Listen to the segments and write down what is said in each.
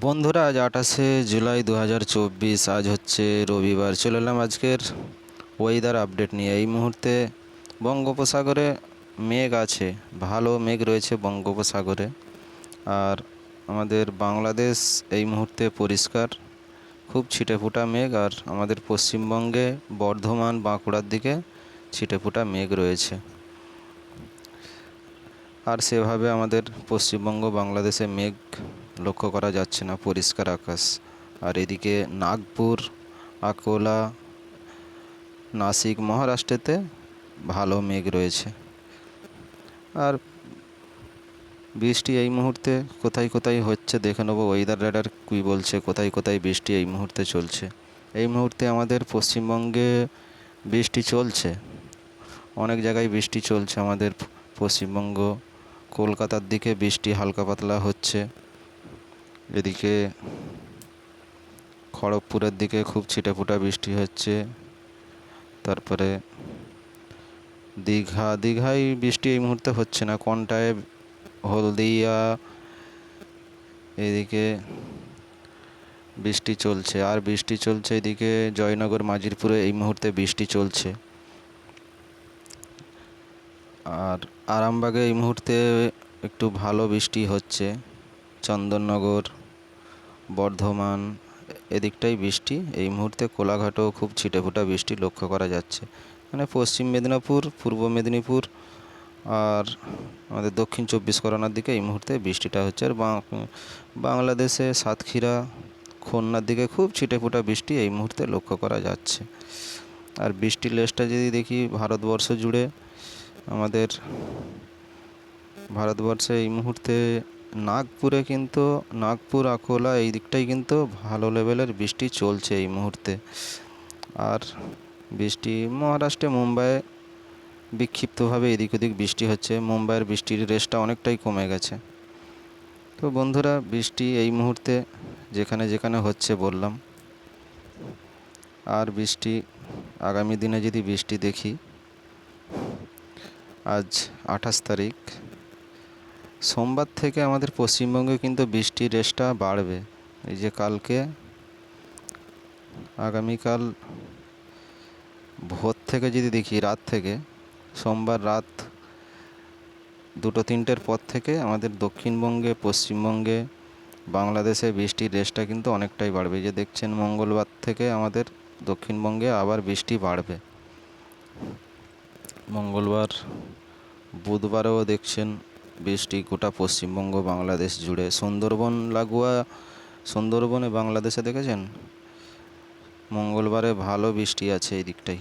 বন্ধুরা, আজ আঠাশে জুলাই দু হাজার চব্বিশ, আজ হচ্ছে রবিবার। চলে এলাম আজকের ওয়েদার আপডেট নিয়ে। এই মুহূর্তে বঙ্গোপসাগরে মেঘ আছে, ভালো মেঘ রয়েছে বঙ্গোপসাগরে। আর আমাদের বাংলাদেশ এই মুহূর্তে পরিষ্কার, খুব ছিটেফোঁটা মেঘ। আর আমাদের পশ্চিমবঙ্গে বর্ধমান, বাঁকুড়ার দিকে ছিটেফোঁটা মেঘ রয়েছে। আর সেভাবে আমাদের পশ্চিমবঙ্গ বাংলাদেশে মেঘ লক্ষ্য করা যাচ্ছে না, পরিষ্কার আকাশ। আর এদিকে নাগপুর, আকোলা, নাসিক মহারাষ্ট্রেতে ভালো মেঘ রয়েছে। আর বৃষ্টি এই মুহূর্তে কোথায় কোথায় হচ্ছে দেখে নেব। ওয়েদার রাডার কী বলছে, কোথায় কোথায় বৃষ্টি এই মুহূর্তে চলছে। এই মুহূর্তে আমাদের পশ্চিমবঙ্গে বৃষ্টি চলছে। অনেক জায়গায় বৃষ্টি চলছে আমাদের পশ্চিমবঙ্গ। কলকাতার দিকে বৃষ্টি হালকা পাতলা হচ্ছে। এদিকে খড়গপুরের দিকে খুব ছিটেফোঁটা বৃষ্টি হচ্ছে। তারপরে দীঘা, দীঘায় বৃষ্টি এই মুহূর্তে হচ্ছে না। কোনটায়? হলদিয়া, এদিকে বৃষ্টি চলছে। আর বৃষ্টি চলছে এদিকে জয়নগর, মাজিরপুরে এই মুহূর্তে বৃষ্টি চলছে। আর আরামবাগে এই মুহূর্তে একটু ভালো বৃষ্টি হচ্ছে। চন্দননগর বর্ধমান, এদিকটাই বৃষ্টি। এই মুহূর্তে কোলাঘাটেও খুব ছিটেফোঁটা বৃষ্টি লক্ষ্য করা যাচ্ছে। মানে পশ্চিম মেদিনীপুর, পূর্ব মেদিনীপুর আর আমাদের দক্ষিণ চব্বিশ পরগনার দিকে এই মুহূর্তে বৃষ্টিটা হচ্ছে। আর বাংলাদেশে সাতক্ষীরা, খুলনার দিকে খুব ছিটেফোঁটা বৃষ্টি এই মুহূর্তে লক্ষ্য করা যাচ্ছে। আর বৃষ্টির লেসটা যদি দেখি ভারতবর্ষ জুড়ে, আমাদের ভারতবর্ষে এই মুহূর্তে নাগপুরে কিন্তু, নাগপুর, আকোলা এই দিকটাই কিন্তু ভালো লেভেলের বৃষ্টি চলছে এই মুহূর্তে। আর বৃষ্টি, মহারাষ্ট্রে, মুম্বাইয়ে বিক্ষিপ্তভাবে এদিক ওদিক বৃষ্টি হচ্ছে। মুম্বাইয়ের বৃষ্টির রেসটা অনেকটাই কমে গেছে। তো বন্ধুরা, বৃষ্টি এই মুহূর্তে যেখানে যেখানে হচ্ছে বললাম। আর বৃষ্টি, আগামী দিনে যদি বৃষ্টি দেখি, আজ আঠাশ তারিখ সোমবার থেকে আমাদের পশ্চিমবঙ্গে কিন্তু বৃষ্টির রেসটা বাড়বে। এই যে কালকে, আগামীকাল ভোর থেকে যদি দেখি, রাত থেকে, সোমবার রাত দুটো তিনটের পর থেকে আমাদের দক্ষিণবঙ্গে, পশ্চিমবঙ্গে, বাংলাদেশে বৃষ্টির রেসটা কিন্তু অনেকটাই বাড়বে। যে দেখছেন, মঙ্গলবার থেকে আমাদের দক্ষিণবঙ্গে আবার বৃষ্টি বাড়বে। মঙ্গলবার, বুধবারেও দেখছেন বৃষ্টি, গোটা পশ্চিমবঙ্গ, বাংলাদেশ জুড়ে। সুন্দরবন, লাগোয়া, সুন্দরবনে বাংলাদেশে দেখেছেন? মঙ্গলবারে ভালো বৃষ্টি আছে এই দিকটাই।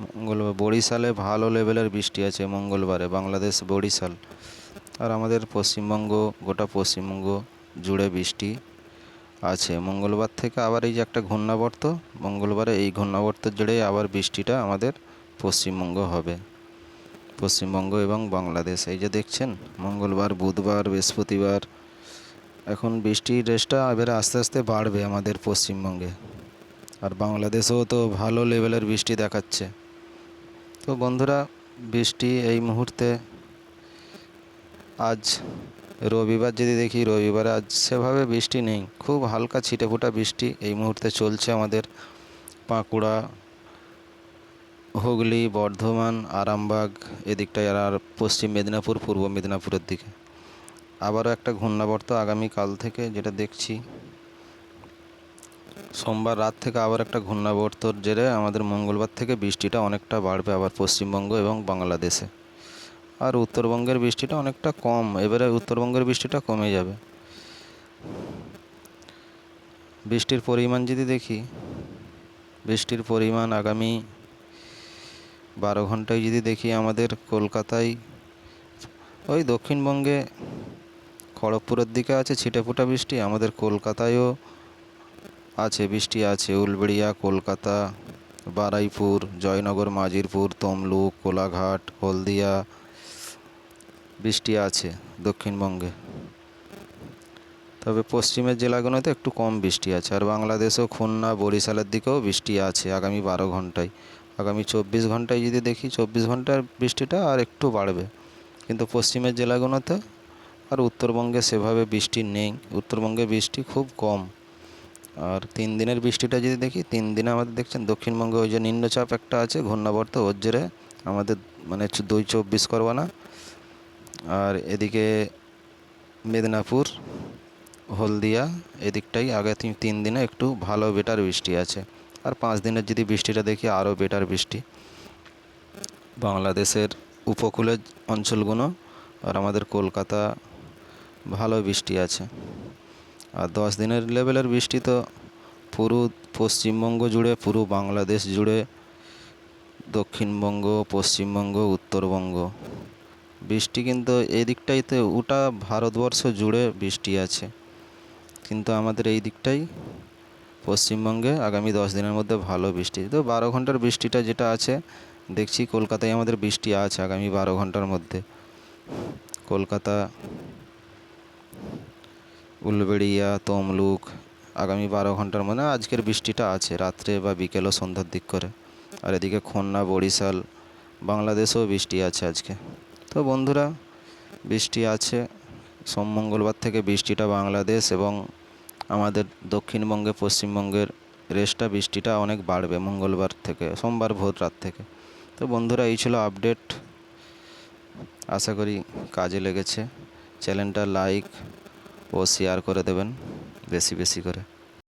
মঙ্গলবার, বরিশালে ভালো লেভেলের বৃষ্টি আছে মঙ্গলবারে, বাংলাদেশ, বরিশাল। আর আমাদের পশ্চিমবঙ্গ, গোটা পশ্চিমবঙ্গ জুড়ে বৃষ্টি আছে। মঙ্গলবার থেকে আবার এই যে একটা ঘূর্ণাবর্ত, মঙ্গলবারে এই ঘূর্ণাবর্তের জুড়ে আবার বৃষ্টিটা আমাদের পশ্চিমবঙ্গ হবে। পশ্চিমবঙ্গ এবং বাংলাদেশ, এই যে দেখছেন, মঙ্গলবার, বুধবার, বৃহস্পতিবার, এখন বৃষ্টির রেসটা এবারে আস্তে আস্তে বাড়বে আমাদের পশ্চিমবঙ্গে। আর বাংলাদেশেও তো ভালো লেভেলের বৃষ্টি দেখাচ্ছে। তো বন্ধুরা, বৃষ্টি এই মুহূর্তে আজ রবিবার, যদি দেখি রবিবারে আজ সেভাবে বৃষ্টি নেই, খুব হালকা ছিটেফোঁটা বৃষ্টি এই মুহূর্তে চলছে আমাদের বাঁকুড়া হুগলি, বর্ধমান, আরামবাগ, এদিকটায় আর পশ্চিম মেদিনীপুর, পূর্ব মেদিনীপুরের দিকে। আবারও একটা ঘূর্ণাবর্ত আগামীকাল থেকে যেটা দেখছি। সোমবার রাত থেকে আবার একটা ঘূর্ণাবর্তর জেরে আমাদের মঙ্গলবার থেকে বৃষ্টিটা অনেকটা বাড়বে আবার পশ্চিমবঙ্গ এবং বাংলাদেশে। আর উত্তরবঙ্গের বৃষ্টিটা অনেকটা কম, এবারে উত্তরবঙ্গের বৃষ্টিটা কমে যাবে। বৃষ্টির পরিমাণ যদি দেখি, বৃষ্টির পরিমাণ আগামী বারো ঘন্টায় যদি দেখি আমাদের কলকাতায়, ওই দক্ষিণবঙ্গে খড়গপুরের দিকে আছে ছিটেফোঁটা বৃষ্টি, আমাদের কলকাতায়ও আছে বৃষ্টি আছে। উলবেড়িয়া, কলকাতা, বারাইপুর, জয়নগর, মাজিরপুর, তমলুক, কোলাঘাট, হলদিয়া, বৃষ্টি আছে দক্ষিণবঙ্গে। তবে পশ্চিমের জেলাগুলোতে একটু কম বৃষ্টি আছে, আর বাংলাদেশেও খুলনা, বরিশালের দিকেও বৃষ্টি আছে আগামী বারো ঘন্টায়। আগামী চব্বিশ ঘন্টায় যদি দেখি, চব্বিশ ঘণ্টার বৃষ্টিটা আর একটু বাড়বে। কিন্তু পশ্চিমের জেলাগুলোতে আর উত্তরবঙ্গে সেভাবে বৃষ্টি নেই। উত্তরবঙ্গে বৃষ্টি খুব কম। আর তিন দিনের বৃষ্টিটা যদি দেখি, তিন দিনে আমাদের দেখছেন দক্ষিণবঙ্গে ওই যে নিম্নচাপ একটা আছে, ঘূর্ণাবর্ত ওর জেরে আমাদের মানে দুই চব্বিশ পরগনা আর এদিকে মেদিনীপুর, হলদিয়া, এদিকটাই আগে তিন দিনে একটু ভালো বেটার বৃষ্টি আছে। আর পাঁচ দিনের যদি বৃষ্টিটা দেখি, আরও বেটার বৃষ্টি। বাংলাদেশের উপকূলের অঞ্চলগুলো আর আমাদের কলকাতা, ভালো বৃষ্টি আছে। আর দশ দিনের লেভেলের বৃষ্টি তো পুরো পশ্চিমবঙ্গ জুড়ে, পুরো বাংলাদেশ জুড়ে, দক্ষিণবঙ্গ, পশ্চিমবঙ্গ, উত্তরবঙ্গ। বৃষ্টি কিন্তু এই দিকটাইতে ওটা ভারতবর্ষ জুড়ে বৃষ্টি আছে। কিন্তু আমাদের এই দিকটাই পশ্চিমবঙ্গে আগামী দশ দিনের মধ্যে ভালো বৃষ্টি। তো বারো ঘণ্টার বৃষ্টিটা যেটা আছে, দেখছি কলকাতায় আমাদের বৃষ্টি আছে আগামী বারো ঘণ্টার মধ্যে। কলকাতা, উলবেড়িয়া, তমলুক আগামী বারো ঘণ্টার মানে আজকের বৃষ্টিটা আছে, রাত্রে বা বিকেল ও সন্ধ্যার দিক করে। আর এদিকে খুলনা, বরিশাল, বাংলাদেশেও বৃষ্টি আছে আজকে। তো বন্ধুরা, বৃষ্টি আছে। সোম মঙ্গলবার থেকে বৃষ্টিটা বাংলাদেশ এবং আমাদের দক্ষিণবঙ্গে, পশ্চিমবঙ্গের রেসটা বৃষ্টিটা অনেক বাড়বে মঙ্গলবার থেকে, সোমবার ভোর রাত থেকে। তো বন্ধুরা, এই ছিল আপডেট। আশা করি কাজে লেগেছে। চ্যানেলটা লাইক ও শেয়ার করে দেবেন, বেশি বেশি করে।